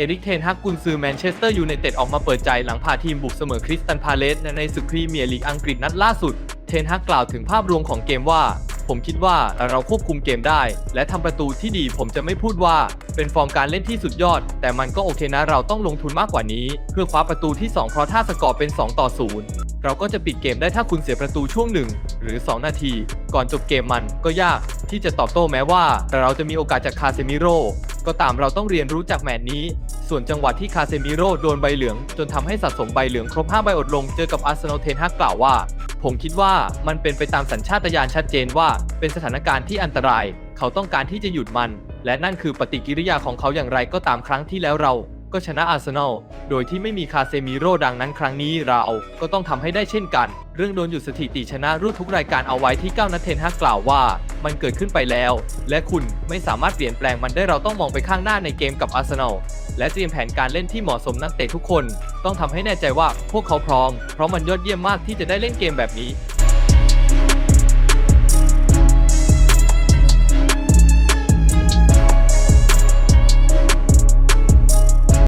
เอริกเทนฮักกุนซือแมนเชสเตอร์ยูไนเต็ดออกมาเปิดใจหลังพาทีมบุกเสมอคริสตันพาเลสในศึกพรีเมียร์ลีกอังกฤษนัดล่าสุด เทนฮักกล่าวถึงภาพรวมของเกมว่า ผมคิดว่าเราควบคุมเกมได้ และทำประตูที่ดีผมจะไม่พูดว่า เป็นฟอร์มการเล่นที่สุดยอด แต่มันก็โอเคนะเราต้องลงทุนมากกว่านี้ เพื่อคว้าประตูที่ 2 เพราะถ้าสกอร์เป็น 2 ต่อ 0 เราก็จะปิดเกมได้ถ้าคุณเสียประตูช่วงหนึ่งหรือ 2 นาที ก่อนจบเกมมันก็ยากที่จะตอบโต้แม้ว่า เราจะมีโอกาสจากคาเซมิโร ก็ตามเราต้องเรียนรู้จากแมตช์นี้ ส่วนจังหวะที่คาเซมิโร่โดนใบเหลือง จนทำให้สะสมใบเหลืองครบ 5 ใบอดลงเจอกับอาร์เซนอลเทนฮากกล่าวว่า ผมคิดว่ามันเป็นไปตามสัญชาตญาณชัดเจนว่า เป็นสถานการณ์ที่อันตราย เขาต้องการที่จะหยุดมัน และนั่นคือปฏิกิริยาของเขาอย่างไรก็ตามครั้งที่แล้วเรา ก็ชนะอาร์เซนอล โดยที่ไม่มีคาเซมิโร่ดังนั้นครั้งนี้เราก็ต้องทำให้ได้เช่นกัน เรื่องโดนหยุดสถิติชนะรูดทุกรายการเอาไว้ที่ 9 นัดเทนฮักกล่าวว่า มันเกิดขึ้นไปแล้ว และคุณไม่สามารถเปลี่ยนแปลงมันได้เราต้องมองไปข้างหน้าในเกมกับอาร์เซนอลและเตรียมแผนการเล่นที่เหมาะสมนักเตะทุกคน ต้องทำให้แน่ใจว่าพวกเขาพร้อม เพราะมันยอดเยี่ยมมากที่จะได้เล่นเกมแบบนี้